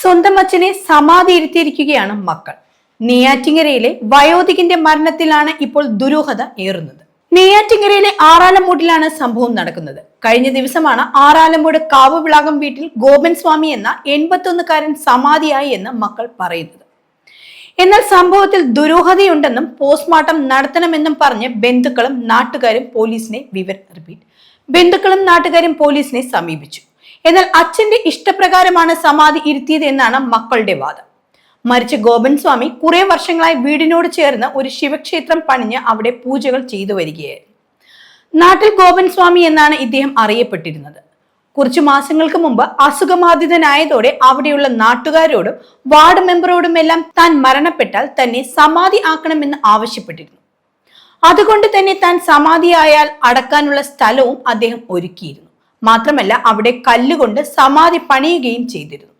സ്വന്തം അച്ഛനെ സമാധി ഇരുത്തിയിരിക്കുകയാണ് മക്കൾ. നെയ്യാറ്റിങ്ങരയിലെ വയോധികന്റെ മരണത്തിലാണ് ഇപ്പോൾ ദുരൂഹത ഏറുന്നത്. നെയ്യാറ്റിങ്ങരയിലെ ആറാലമൂട്ടിലാണ് സംഭവം നടക്കുന്നത്. കഴിഞ്ഞ ദിവസമാണ് ആറാലമൂട് കാവുവിളാകം വീട്ടിൽ ഗോപൻ സ്വാമി എന്ന എൺപത്തൊന്നുകാരൻ സമാധിയായി എന്ന് മക്കൾ പറയുന്നത്. എന്നാൽ സംഭവത്തിൽ ദുരൂഹതയുണ്ടെന്നും പോസ്റ്റ്മോർട്ടം നടത്തണമെന്നും പറഞ്ഞ് ബന്ധുക്കളും നാട്ടുകാരും പോലീസിനെ വിവരം റിപ്പീറ്റ് ബന്ധുക്കളും നാട്ടുകാരും പോലീസിനെ സമീപിച്ചു. എന്നാൽ അച്ഛന്റെ ഇഷ്ടപ്രകാരമാണ് സമാധി ഇരുത്തിയത് എന്നാണ് മക്കളുടെ വാദം. മരിച്ച ഗോപൻ സ്വാമി കുറെ വർഷങ്ങളായി വീടിനോട് ചേർന്ന് ഒരു ശിവക്ഷേത്രം പണിഞ്ഞ് അവിടെ പൂജകൾ ചെയ്തു വരികയായിരുന്നു. നാട്ടിൽ ഗോപൻ സ്വാമി എന്നാണ് ഇദ്ദേഹം അറിയപ്പെട്ടിരുന്നത്. കുറച്ചു മാസങ്ങൾക്ക് മുമ്പ് അസുഖബാധിതനായതോടെ അവിടെയുള്ള നാട്ടുകാരോടും വാർഡ് മെമ്പറോടും എല്ലാം താൻ മരണപ്പെട്ടാൽ തന്നെ സമാധി ആക്കണമെന്ന് ആവശ്യപ്പെട്ടിരുന്നു. അതുകൊണ്ട് തന്നെ താൻ സമാധിയായാൽ അടക്കാനുള്ള സ്ഥലവും അദ്ദേഹം ഒരുക്കിയിരുന്നു. മാത്രമല്ല അവിടെ കല്ലുകൊണ്ട് സമാധി പണിയുകയും ചെയ്തിരുന്നു.